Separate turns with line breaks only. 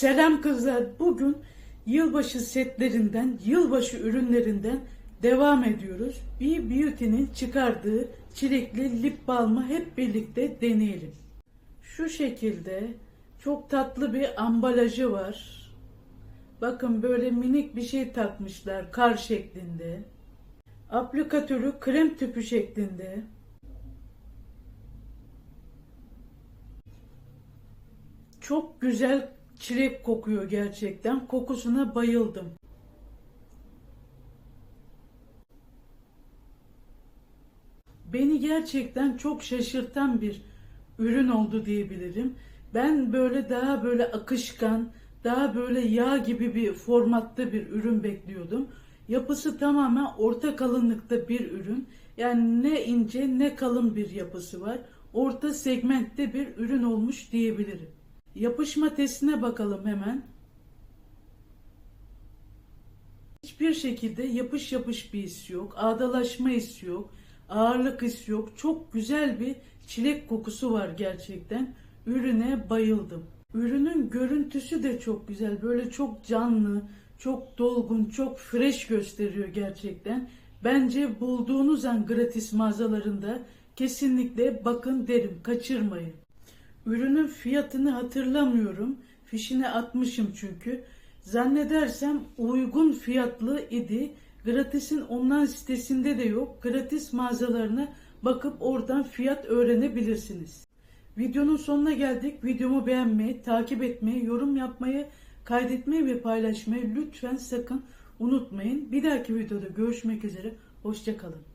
Selam kızlar. Bugün yılbaşı setlerinden, yılbaşı ürünlerinden devam ediyoruz. B Beauty'nin çıkardığı çilekli lip balmı hep birlikte deneyelim. Şu şekilde çok tatlı bir ambalajı var. Bakın böyle minik bir şey takmışlar kar şeklinde. Aplikatörü krem tüpü şeklinde. Çok güzel çilek kokuyor gerçekten. Kokusuna bayıldım. Beni gerçekten çok şaşırtan bir ürün oldu diyebilirim. Ben böyle daha böyle akışkan, daha böyle yağ gibi bir formatta bir ürün bekliyordum. Yapısı tamamen orta kalınlıkta bir ürün. Yani ne ince ne kalın bir yapısı var. Orta segmentte bir ürün olmuş diyebilirim. Yapışma testine bakalım hemen. Hiçbir şekilde yapış yapış bir his yok. Ağdalaşma hissi yok. Ağırlık hissi yok. Çok güzel bir çilek kokusu var gerçekten. Ürüne bayıldım. Ürünün görüntüsü de çok güzel. Böyle çok canlı, çok dolgun, çok fresh gösteriyor gerçekten. Bence bulduğunuz an gratis mağazalarında kesinlikle bakın derim, kaçırmayın. Ürünün fiyatını hatırlamıyorum. Fişine atmışım çünkü. Zannedersem uygun fiyatlı idi. Gratis'in online sitesinde de yok. Gratis mağazalarına bakıp oradan fiyat öğrenebilirsiniz. Videonun sonuna geldik. Videomu beğenmeyi, takip etmeyi, yorum yapmayı, kaydetmeyi ve paylaşmayı lütfen sakın unutmayın. Bir dahaki videoda görüşmek üzere. Hoşçakalın.